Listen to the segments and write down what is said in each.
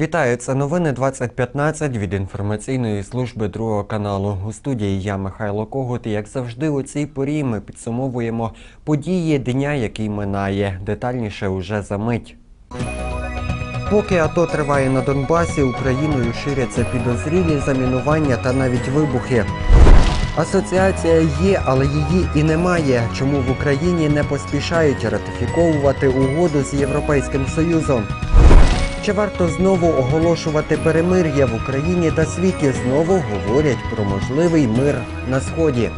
Вітаю, це новини 2015 від інформаційної служби другого каналу. У студії я Михайло Когут. Як завжди, у цій порі ми підсумовуємо події дня, який минає. Детальніше уже за мить. Поки АТО триває на Донбасі, Україною ширяться підозрілі замінування та навіть вибухи. Асоціація є, але її і немає. Чому в Україні не поспішають ратифіковувати угоду з Європейським Союзом? Чи варто знову оголошувати перемир'я в Україні та світі? Знову говорять про можливий мир на сході.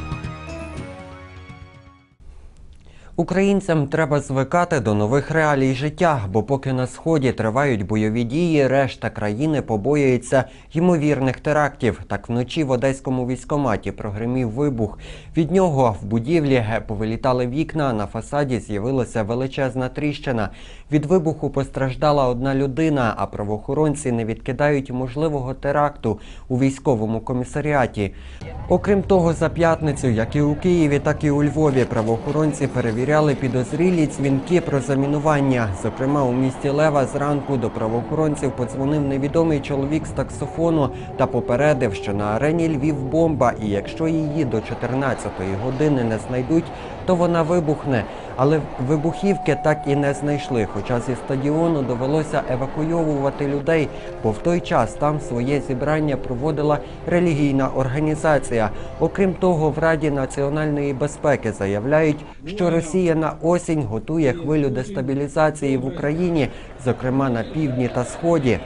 Українцям треба звикати до нових реалій життя, бо поки на сході тривають бойові дії, решта країни побоюється ймовірних терактів. Так вночі в одеському військоматі прогримів вибух. Від нього в будівлі повилітали вікна. На фасаді з'явилася величезна тріщина. Від вибуху постраждала одна людина, а правоохоронці не відкидають можливого теракту у військовому комісаріаті. Окрім того, за п'ятницю, як і у Києві, так і у Львові, правоохоронці перевіряли підозрілі дзвінки про замінування. Зокрема, у місті Лева зранку до правоохоронців подзвонив невідомий чоловік з таксофону та попередив, що на арені Львів бомба, і якщо її до 14-ї години не знайдуть, то вона вибухне. Але вибухівки так і не знайшли. Хоча зі стадіону довелося евакуйовувати людей, бо в той час там своє зібрання проводила релігійна організація. Окрім того, в Раді національної безпеки заявляють, що Росія на осінь готує хвилю дестабілізації в Україні, зокрема на півдні та сході.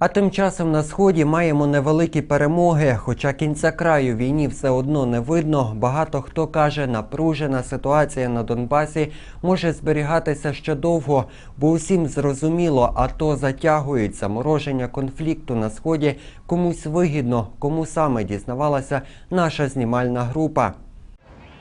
А тим часом на сході маємо невеликі перемоги. Хоча кінця краю війні все одно не видно. Багато хто каже, напружена ситуація на Донбасі може зберігатися ще довго, бо усім зрозуміло, АТО затягують замороження конфлікту на сході комусь вигідно, кому саме дізнавалася наша знімальна група.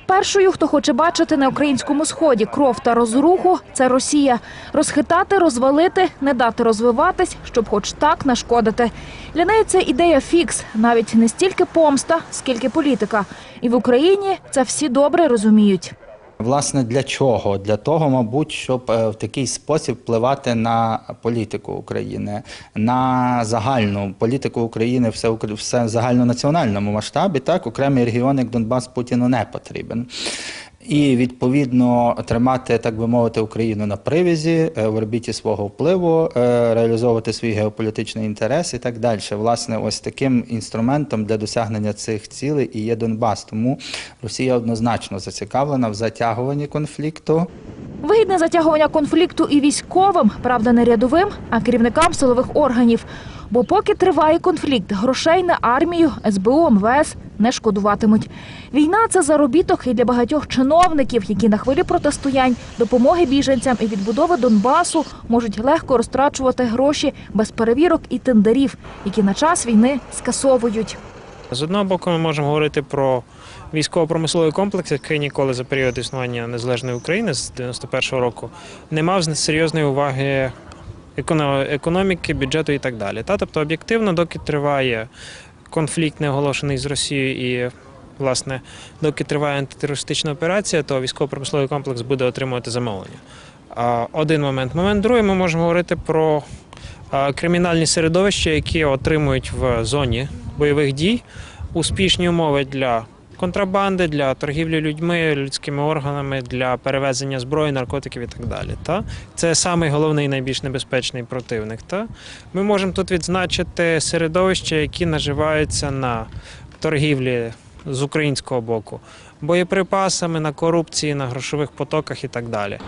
Першою, хто хоче бачити на українському сході кров та розруху, це Росія. Розхитати, розвалити, не дати розвиватись, щоб хоч так нашкодити. Для неї це ідея фікс, навіть не стільки помста, скільки політика. І в Україні це всі добре розуміють. Власне, для чого? Для того, мабуть, щоб е, в такий спосіб впливати на політику України, на загальну політику України, все, все в загальнонаціональному масштабі. Так, окремий регіон, як Донбас, Путіну не потрібен. І відповідно тримати, так би мовити, Україну на привязі е, в орбіті свого впливу, е, реалізовувати свій геополітичний інтерес і так далі. Власне, ось таким інструментом для досягнення цих цілей і є Донбас. Тому Росія однозначно зацікавлена в затягуванні конфлікту. Вигідне затягування конфлікту і військовим, правда, не рядовим, а керівникам силових органів. Бо поки триває конфлікт, грошей на армію, СБУ, МВС не шкодуватимуть. Війна це заробіток і для багатьох чиновників, які на хвилі протистоянь, допомоги біженцям і відбудови Донбасу можуть легко розтрачувати гроші без перевірок і тендерів, які на час війни скасовують. З одного боку, ми можемо говорити про військово-промисловий комплекс, який ніколи за період існування незалежної України з 91-го року не мав серйозної уваги економіки, бюджету і так далі. Та тобто, об'єктивно, доки триває конфлікт, не оголошений з Росією і. Власне, доки триває антитерористична операція, то військово-промисловий комплекс буде отримувати замовлення. Один момент. Момент другий, ми можемо говорити про кримінальні середовища, які отримують в зоні бойових дій успішні умови для контрабанди, для торгівлі людьми, людськими органами, для перевезення зброї, наркотиків і так далі. Та? Це самий головний найбільш небезпечний противник. Та? Ми можемо тут відзначити середовища, які наживаються на торгівлі з українського боку, боєприпасами, на корупції, на грошових потоках і так далі.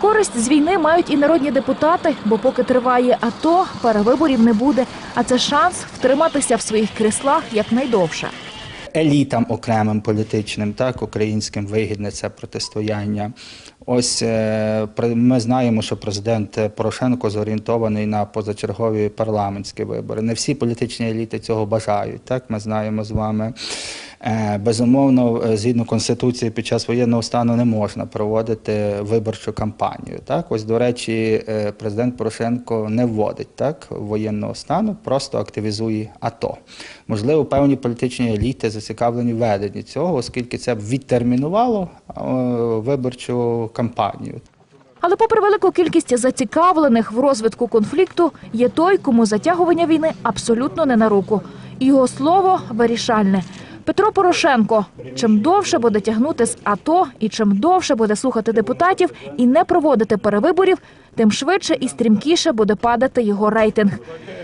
Користь з війни мають і народні депутати, бо поки триває АТО, перевиборів не буде. А це шанс втриматися в своїх кріслах якнайдовше. Елітам окремим політичним, так українським вигідне це протистояння. Ось е, ми знаємо, що президент Порошенко зорієнтований на позачергові парламентські вибори. Не всі політичні еліти цього бажають. Так ми знаємо з вами. Е, Безумовно, е, згідно конституції, під час воєнного стану не можна проводити виборчу кампанію. Так, ось до речі, е, президент Порошенко не вводить так воєнного стану, просто активізує АТО. Можливо, певні політичні еліти зацікавлені в веденні цього, оскільки це б відтермінувало виборчу кампанію. Але попри велику кількість зацікавлених в розвитку конфлікту, є той, кому затягування війни абсолютно не на руку. Його слово вирішальне. Петро Порошенко. Чим довше буде тягнути з АТО і чим довше буде слухати депутатів і не проводити перевиборів, тим швидше і стрімкіше буде падати його рейтинг.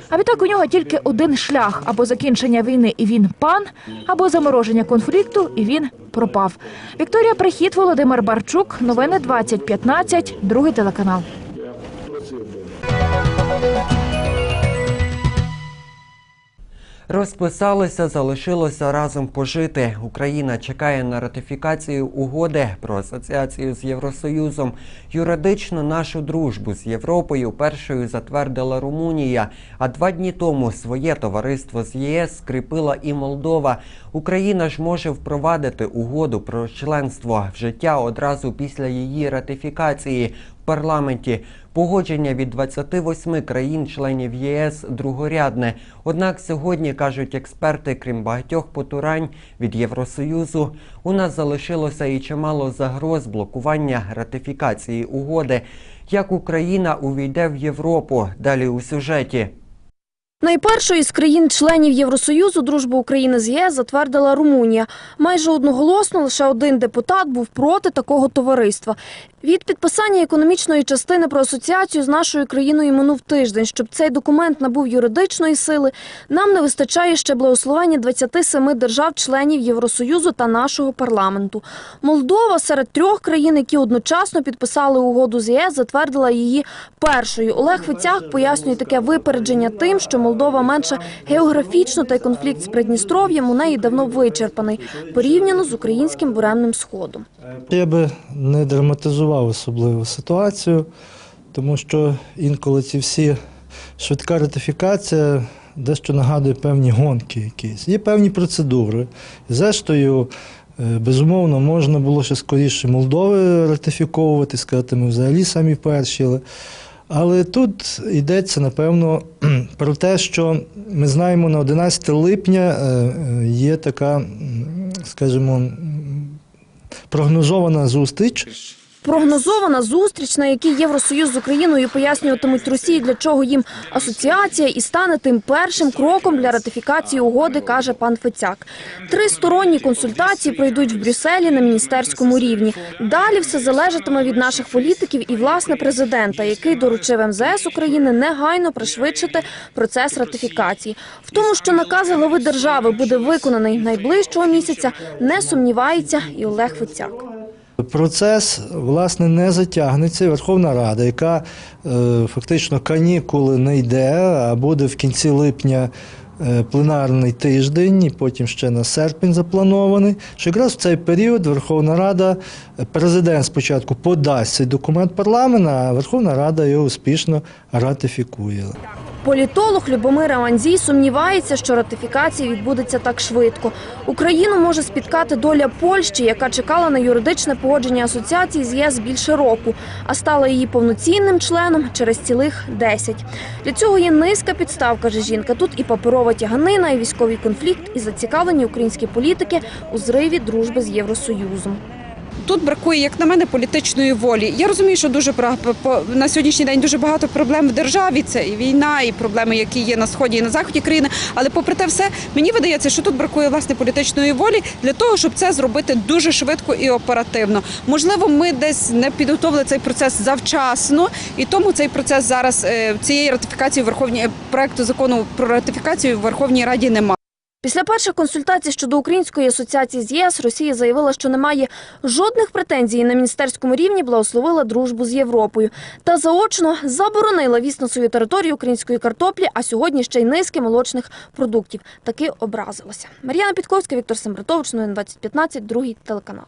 А відтак у нього тільки один шлях: або закінчення війни, і він пан, або замороження конфлікту, і він пропав. Вікторія Прихід, Володимир Барчук. Новини 2015, другий телеканал. Розписалися, залишилося разом пожити. Україна чекає на ратифікацію угоди про асоціацію з Євросоюзом. Юридично нашу дружбу з Європою першою затвердила Румунія. А два дні тому своє товариство з ЄС скріпила і Молдова. Україна ж може впровадити угоду про членство в життя одразу після її ратифікації в парламенті. Погодження від 28 країн-членів ЄС другорядне. Однак сьогодні кажуть експерти, крім багатьох потурань від Євросоюзу, у нас залишилося і чимало загроз блокування ратифікації угоди. Як Україна увійде в Європу? Далі у сюжеті. Найпершою із країн-членів Євросоюзу дружбу України з ЄС затвердила Румунія. Майже одноголосно лише один депутат був проти такого товариства. Від підписання економічної частини про асоціацію з нашою країною минув тиждень. Щоб цей документ набув юридичної сили, нам не вистачає ще благословення 27 держав-членів Євросоюзу та нашого парламенту. Молдова серед трьох країн, які одночасно підписали угоду з ЄС, затвердила її першою. Олег Фицяк пояснює таке випередження тим, що Молдова менше географічно та й конфлікт з Придністров'ям у неї давно вичерпаний порівняно з українським буремним сходом. Я би не драматизував особливо ситуацію, тому що інколи ці всі швидка ратифікація дещо нагадує певні гонки якісь. Є певні процедури. Зрештою, е, безумовно, можна було ще скоріше Молдови ратифіковувати, сказати, ми взагалі самі перші. Але- Але тут йдеться, напевно, про те, що ми знаємо, на 11 липня е, е, є така, скажімо, прогнозована зустріч. Прогнозована зустріч, на якій Євросоюз з Україною пояснюватимуть Росії, для чого їм асоціація, і стане тим першим кроком для ратифікації угоди, каже пан Фецяк. Тристоронні консультації пройдуть в Брюсселі на міністерському рівні. Далі все залежатиме від наших політиків і власне президента, який доручив МЗС України негайно пришвидшити процес ратифікації. В тому, що наказ голови держави буде виконаний найближчого місяця, не сумнівається і Олег Фецяк. Процес власне не затягнеться. Верховна Рада, яка е, фактично канікули не йде, а буде в кінці липня е, пленарний тиждень, і потім ще на серпень запланований. Що якраз в цей період Верховна Рада, президент спочатку подасть цей документ парламенту, а Верховна Рада його успішно ратифікує. Політолог Любомир Аванзій сумнівається, що ратифікація відбудеться так швидко. Україну може спіткати доля Польщі, яка чекала на юридичне погодження асоціації з ЄС більше року, а стала її повноцінним членом через цілих 10. Для цього є низка підстав, каже жінка. Тут і паперова тяганина, і військовий конфлікт, і зацікавлені українські політики у зриві дружби з Євросоюзом. Тут бракує, як на мене, політичної волі. Я розумію, що дуже на сьогоднішній день дуже багато проблем в державі. Це і війна, і проблеми, які є на сході і на заході країни. Але попри те, все мені видається, що тут бракує власне політичної волі для того, щоб це зробити дуже швидко і оперативно. Можливо, ми десь не підготовили цей процес завчасно, і тому цей процес зараз е, цієї ратифікації в Верховній проекту закону про ратифікацію в Верховній Раді немає. Після перших консультацій щодо Української асоціації з ЄС Росія заявила, що немає жодних претензій і на міністерському рівні, благословила дружбу з Європою та заочно заборонила віз на свою територію української картоплі, а сьогодні ще й низки молочних продуктів. Таки образилася. Мар'яна Підковська, Віктор Сембратович, новин 2015, другий телеканал.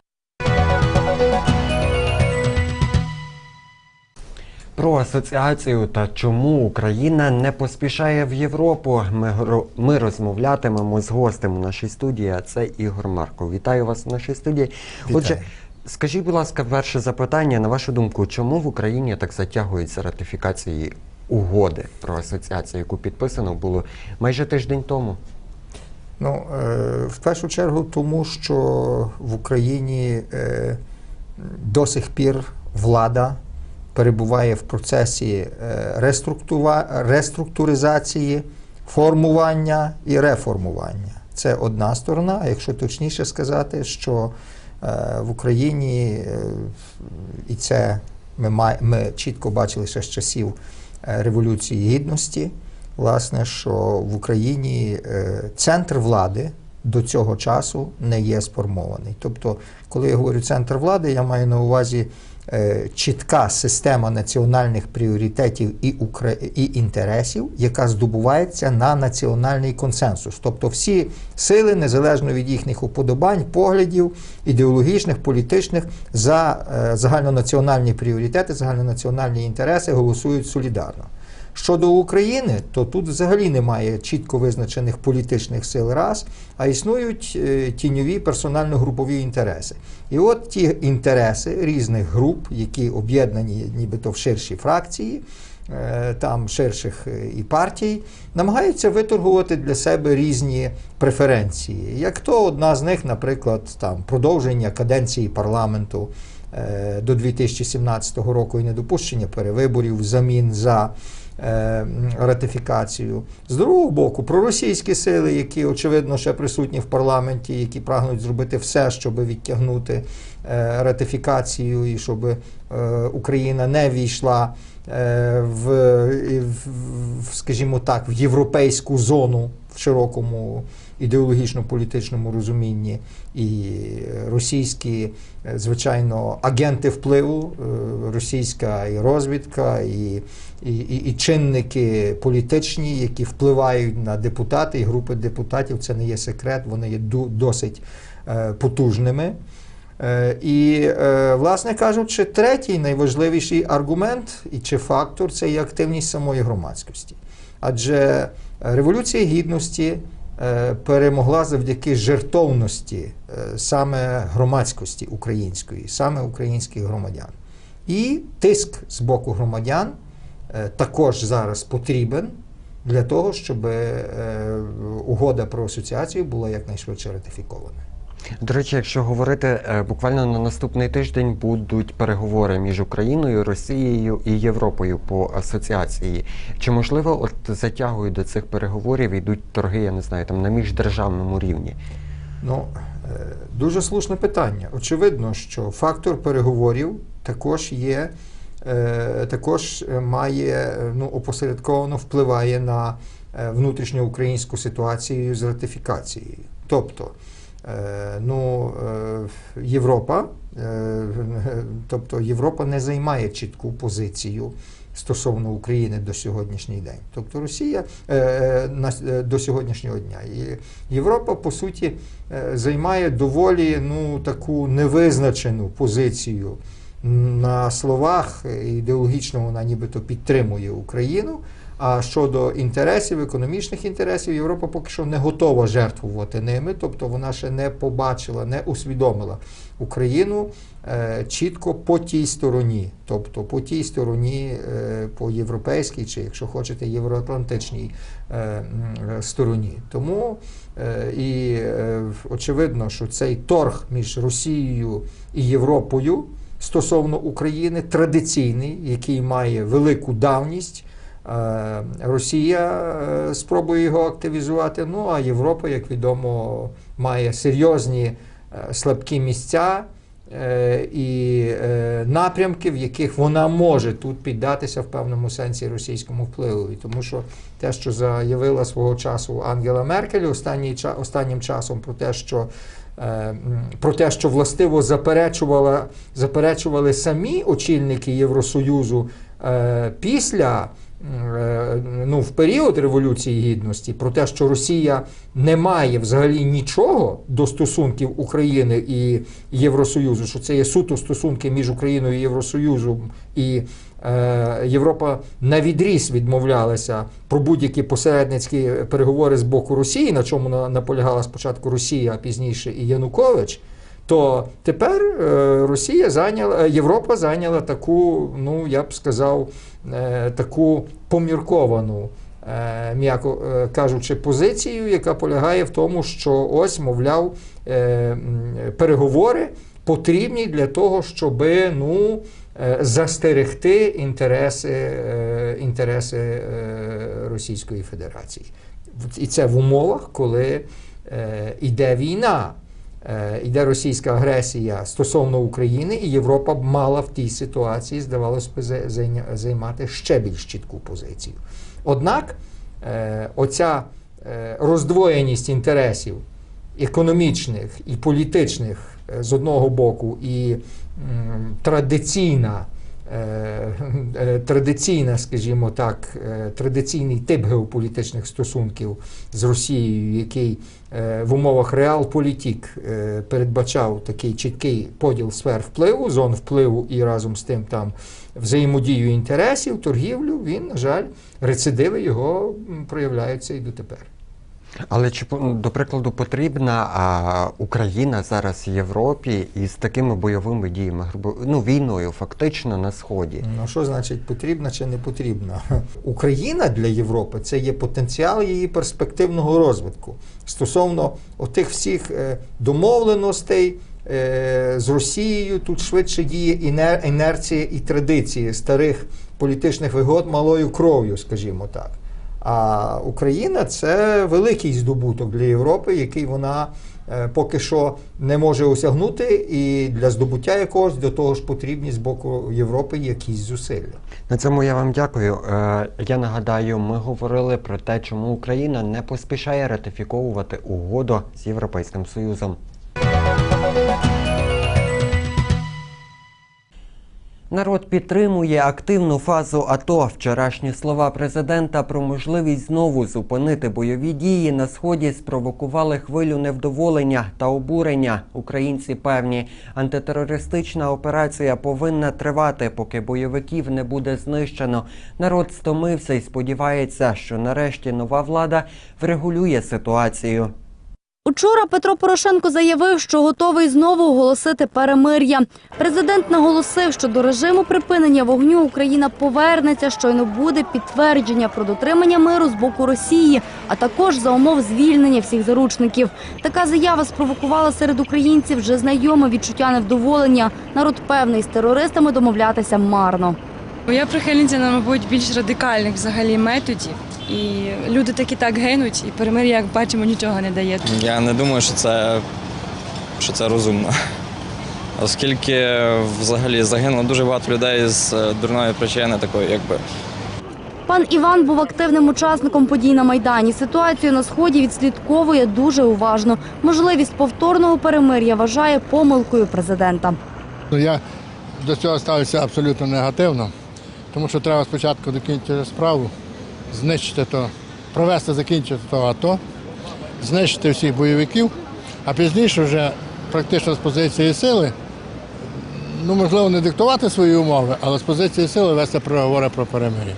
Про асоціацію та чому Україна не поспішає в Європу. Ми, ми розмовлятимемо з гостем у нашій студії. А це Ігор Марко. Вітаю вас в нашій студії. Отже, скажіть, будь ласка, перше запитання. На вашу думку, чому в Україні так затягується ратифікації угоди про асоціацію, яку підписано було майже тиждень тому? Ну, е, в першу чергу, тому що в Україні е, до сих пір влада перебуває в процесі е, реструктуризації, формування і реформування. Це одна сторона. А якщо точніше сказати, що е, в Україні е, і це ми, ми чітко бачили ще з часів Революції Гідності, власне, що в Україні центр влади до цього часу не є сформований. Тобто, коли я говорю центр влади, я маю на увазі чітка система національних пріоритетів і, і інтересів, яка здобувається на національний консенсус. Тобто всі сили, незалежно від їхніх уподобань, поглядів, ідеологічних, політичних, за е, загальнонаціональні пріоритети, загальнонаціональні інтереси голосують солідарно. Щодо України, то тут взагалі немає чітко визначених політичних сил раз, а існують е, тіньові персонально-групові інтереси. І от ті інтереси різних груп, які об'єднані нібито в ширші фракції, е, там ширших е, і партій, намагаються виторгувати для себе різні преференції. Як то одна з них, наприклад, там продовження каденції парламенту до 2017 року і недопущення перевиборів взамін за ратифікацію. З другого боку, проросійські сили, які очевидно ще присутні в парламенті, які прагнуть зробити все, щоб відтягнути е, ратифікацію і щоб е, Україна не війшла е, в, в, скажімо так, в європейську зону в широкому ідеологічно-політичному розумінні, і російські, е, звичайно, агенти впливу, е, російська і розвідка, і, і, і, і чинники політичні, які впливають на депутати і групи депутатів. Це не є секрет, вони є досить е, потужними. Е, І, е, власне кажучи, третій найважливіший аргумент і чи фактор це є активність самої громадськості. Адже Революція Гідності е, перемогла завдяки жертовності е, саме громадськості української, саме українських громадян. І тиск з боку громадян е, також зараз потрібен для того, щоб е, угода про асоціацію була якнайшвидше ратифікована. До речі, якщо говорити, е, буквально на наступний тиждень будуть переговори між Україною, Росією і Європою по асоціації. Чи можливо от затягують до цих переговорів, йдуть торги, я не знаю, там на міждержавному рівні? Ну, е, дуже слушне питання. Очевидно, що фактор переговорів також є, е, також має ну, опосередковано впливає на внутрішньоукраїнську ситуацію з ратифікацією. Тобто, ну, е, Європа, е, тобто Європа не займає чітку позицію стосовно України до сьогоднішній день. Тобто Росія е, е, е, до сьогоднішнього дня. І Європа, по суті, е, займає доволі ну, таку невизначену позицію. На словах е, ідеологічно вона нібито підтримує Україну. А щодо інтересів, економічних інтересів, Європа поки що не готова жертвувати ними, тобто вона ще не побачила, не усвідомила Україну е, чітко по тій стороні, тобто по тій стороні, е, по європейській, чи якщо хочете, євроатлантичній е, стороні. Тому е, і е, очевидно, що цей торг між Росією і Європою стосовно України традиційний, який має велику давність. Е, Росія е, спробує його активізувати. Ну а Європа, як відомо, має серйозні е, слабкі місця і напрямки, в яких вона може тут піддатися в певному сенсі російському впливу. Тому що те, що заявила свого часу Ангела Меркель останній, останнім часом про те, що про те, що властиво заперечувала, заперечували самі очільники Євросоюзу після ну, в період Революції Гідності, про те, що Росія не має взагалі нічого до стосунків України і Євросоюзу, що це є суто стосунки між Україною і Євросоюзом, і е, Європа на відріз відмовлялася про будь-які посередницькі переговори з боку Росії, на чому на- наполягала спочатку Росія, а пізніше і Янукович. То тепер е, Росія зайняла е, Європа зайняла таку, ну я б сказав, е, таку помірковану, м'яко кажучи, позицію, яка полягає в тому, що ось, мовляв, переговори потрібні для того, щоб ну, застерегти інтереси, інтереси Російської Федерації. І це в умовах, коли йде війна, йде російська агресія стосовно України, і Європа б мала в тій ситуації, здавалось би, зай- займати ще більш чітку позицію. Однак е, оця е, роздвоєність інтересів економічних і політичних е, з одного боку, і традиційна, е, е, традиційна, скажімо так, е, традиційний тип геополітичних стосунків з Росією, який е, в умовах реалполітік е, передбачав такий чіткий поділ сфер впливу, зон впливу і разом з тим там взаємодію інтересів, торгівлю, він, на жаль, рецидиви його проявляються і дотепер. Але чи до прикладу потрібна а, Україна зараз Європі із такими бойовими діями, ну війною фактично на сході? Ну що значить потрібна чи не потрібна? Україна для Європи це є потенціал її перспективного розвитку стосовно отих всіх е, домовленостей. е, З Росією тут швидше діє інер- інерція і традиції старих політичних вигод малою кров'ю, скажімо так. А Україна це великий здобуток для Європи, який вона е, поки що не може осягнути, і для здобуття якогось до того ж потрібні з боку Європи якісь зусилля. На цьому я вам дякую. Е, я нагадаю, ми говорили про те, чому Україна не поспішає ратифіковувати угоду з Європейським Союзом. Народ підтримує активну фазу АТО. Вчорашні слова президента про можливість знову зупинити бойові дії на сході спровокували хвилю невдоволення та обурення. Українці певні, антитерористична операція повинна тривати, поки бойовиків не буде знищено. Народ стомився і сподівається, що нарешті нова влада врегулює ситуацію. Учора Петро Порошенко заявив, що готовий знову оголосити перемир'я. Президент наголосив, що до режиму припинення вогню Україна повернеться, щойно буде підтвердження про дотримання миру з боку Росії, а також за умов звільнення всіх заручників. Така заява спровокувала серед українців вже знайоме відчуття невдоволення. Народ певний з терористами домовлятися марно. Я прихильниця, на, мабуть, більш радикальних взагалі методів. І люди таки так гинуть, і перемир'я, як бачимо, нічого не дає. Я не думаю, що це, що це розумно. Оскільки взагалі загинуло дуже багато людей з е, дурної причини, такої, якби. Пан Іван був активним учасником подій на Майдані. Ситуацію на сході відслідковує дуже уважно. Можливість повторного перемир'я вважає помилкою президента. Ну, я до цього ставлюся абсолютно негативно, тому що треба спочатку докінчити справу, знищити то, провести, закінчити то АТО, знищити всіх бойовиків, а пізніше вже практично з позиції сили, ну можливо, не диктувати свої умови, але з позиції сили вести переговори про перемир'я.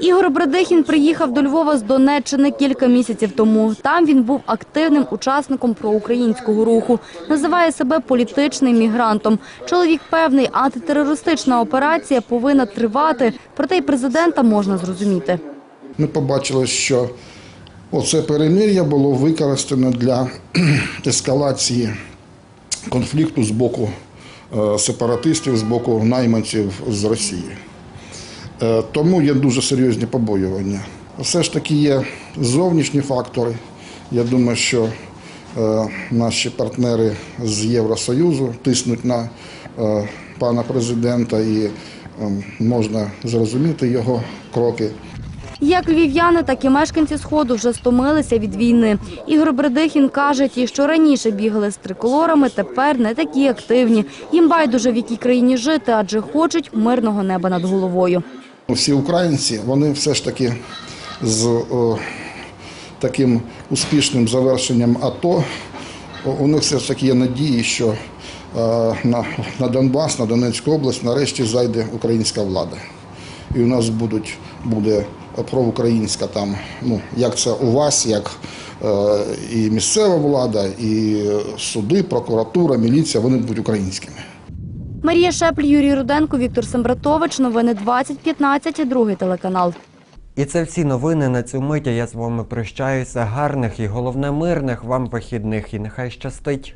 Ігор Бредихін приїхав до Львова з Донеччини кілька місяців тому. Там він був активним учасником проукраїнського руху. Називає себе політичним мігрантом. Чоловік певний, антитерористична операція повинна тривати, проте й президента можна зрозуміти. ми побачили, що оце перемир'я було використано для ескалації конфлікту з боку е, сепаратистів, з боку найманців з Росії. Е, Тому є дуже серйозні побоювання. Все ж таки є зовнішні фактори. Я думаю, що е, наші партнери з Євросоюзу тиснуть на е, пана президента і можна зрозуміти його кроки. Як львів'яни, так і мешканці Сходу вже стомилися від війни. Ігор Бредихін каже, ті, що раніше бігали з триколорами, тепер не такі активні. Їм байдуже в якій країні жити, адже хочуть мирного неба над головою. Всі українці, вони все ж таки з о, таким успішним завершенням АТО, у них все ж таки є надії, що е, на, на Донбас, на Донецьку область нарешті зайде українська влада. І у нас будуть, буде проукраїнська там, ну, як це у вас, як е, і місцева влада, і суди, прокуратура, міліція, вони будуть українськими. Марія Шепль, Юрій Руденко, Віктор Сембратович. Новини 2015, другий телеканал. І це всі новини на цю мить. Я з вами прощаюся. Гарних і головне мирних вам вихідних. І нехай щастить.